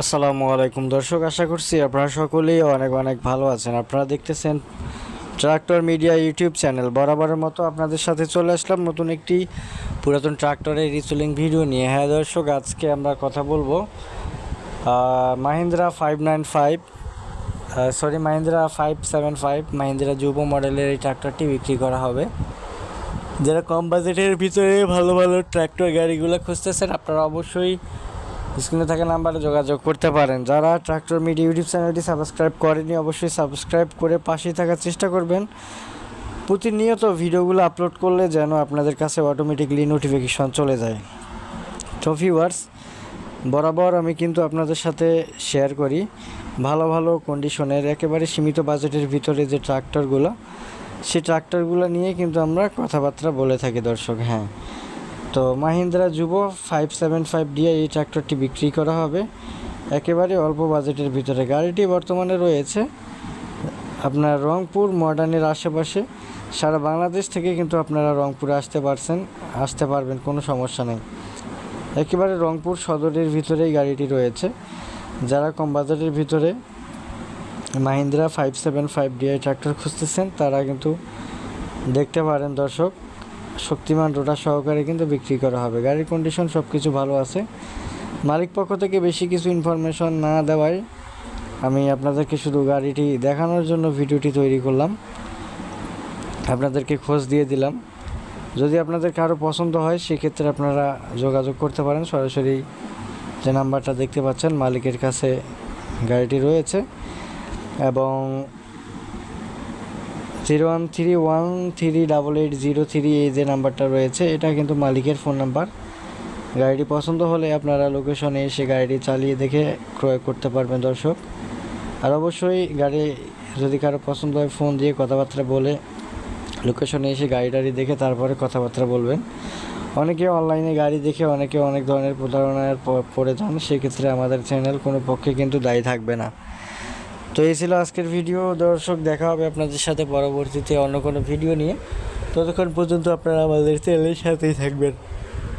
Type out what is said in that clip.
আসসালামু আলাইকুম দর্শক, আশা করছি আপনারা সকলেই অনেক অনেক ভালো আছেন। আপনারা দেখতেছেন ট্রাক্টর মিডিয়া ইউটিউব চ্যানেল। বরাবরের মতো আপনাদের সাথে চলে আসলাম নতুন একটি পুরাতন ট্রাক্টরের রিসুলিং ভিডিও নিয়ে। হ্যাঁ দর্শক, আজকে আমরা কথা বলব Mahindra five nine five sorry Mahindra five seven five Mahindra Yuvo মডেলের এই ট্রাক্টরটি বিক্রি করা হবে। যারা কম বাজেটের ভিতরে ভালো ভালো ট্র্যাক্টর গাড়িগুলো খুঁজতেছেন, আপনারা অবশ্যই স্ক্রিনে থাকা নাম্বারে যোগাযোগ করতে পারেন। যারা ট্রাক্টর মিডিয়া ইউটিউব চ্যানেলটি সাবস্ক্রাইব করেনি অবশ্যই সাবস্ক্রাইব করে পাশেই থাকার চেষ্টা করবেন। প্রতিনিয়ত ভিডিওগুলো আপলোড করলে যেন আপনাদের কাছে অটোমেটিকলি নোটিফিকেশন চলে যায়। তো ভিউয়ার্স বরাবর আমি কিন্তু আপনাদের সাথে শেয়ার করি। ভালো ভালো কন্ডিশনের একেবারে সীমিত বাজেটের ভিতরে যে ট্রাক্টরগুলো সেই ট্রাক্টরগুলো নিয়ে কিন্তু আমরা কথাবার্তা বলে থাকি দর্শক হ্যাঁ। তো মাহিন্দ্রা যুব ফাইভ সেভেন ফাইভ ডিআই এই ট্র্যাক্টরটি বিক্রি করা হবে। একেবারে অল্প বাজেটের ভিতরে। গাড়িটি বর্তমানে রয়েছে আপনার রংপুর মডার্নের আশেপাশে। সারা বাংলাদেশ থেকে কিন্তু আপনারা রংপুরে আসতে পারছেন, আসতে পারবেন, কোনো সমস্যা নেই। একেবারে রংপুর সদরের ভিতরেই গাড়িটি রয়েছে। যারা কম বাজারের ভিতরে Mahindra five seven five DI tractor খুঁজতেছেন, তারা কিন্তু দেখতে পারেন দর্শক। শক্তিমান রোটার সহকারে কিন্তু বিক্রি করা হবে। গাড়ির কন্ডিশন সব কিছু ভালো আছে। মালিক পক্ষ থেকে বেশি কিছু ইনফরমেশন না দেওয়ায় আমি আপনাদেরকে শুধু গাড়িটি দেখানোর জন্য ভিডিওটি তৈরি করলাম। আপনাদেরকে খোঁজ দিয়ে দিলাম। যদি আপনাদের কারও পছন্দ হয়, সেক্ষেত্রে আপনারা যোগাযোগ করতে পারেন। সরাসরি যে নাম্বারটা দেখতে পাচ্ছেন, মালিকের কাছে গাড়িটি রয়েছে এবং zero one three one three double eight zero three এই যে নাম্বারটা রয়েছে, এটা কিন্তু মালিকের ফোন নাম্বার। গাড়িটি পছন্দ হলে আপনারা লোকেশনে এসে গাড়িটি চালিয়ে দেখে ক্রয় করতে পারবেন, দর্শক। আর অবশ্যই গাড়ি, যদি কারও পছন্দ হয় ফোন দিয়ে কথাবার্তা বলে, লোকেশনে এসে গাড়ি টাড়ি দেখে তারপরে কথাবার্তা বলবেন। অনেকে অনলাইনে গাড়ি দেখে, অনেকে অনেক ধরনের প্রতারণার পড়ে যান, সেক্ষেত্রে আমাদের চ্যানেল কোনো পক্ষে কিন্তু দায়ী থাকবে না। তো এই ছিল আজকের ভিডিও দর্শক, দেখা হবে আপনাদের সাথে পরবর্তীতে অন্য কোনো ভিডিও নিয়ে। ততক্ষণ পর্যন্ত আপনারা আমাদের চ্যানেলের সাথেই থাকবেন।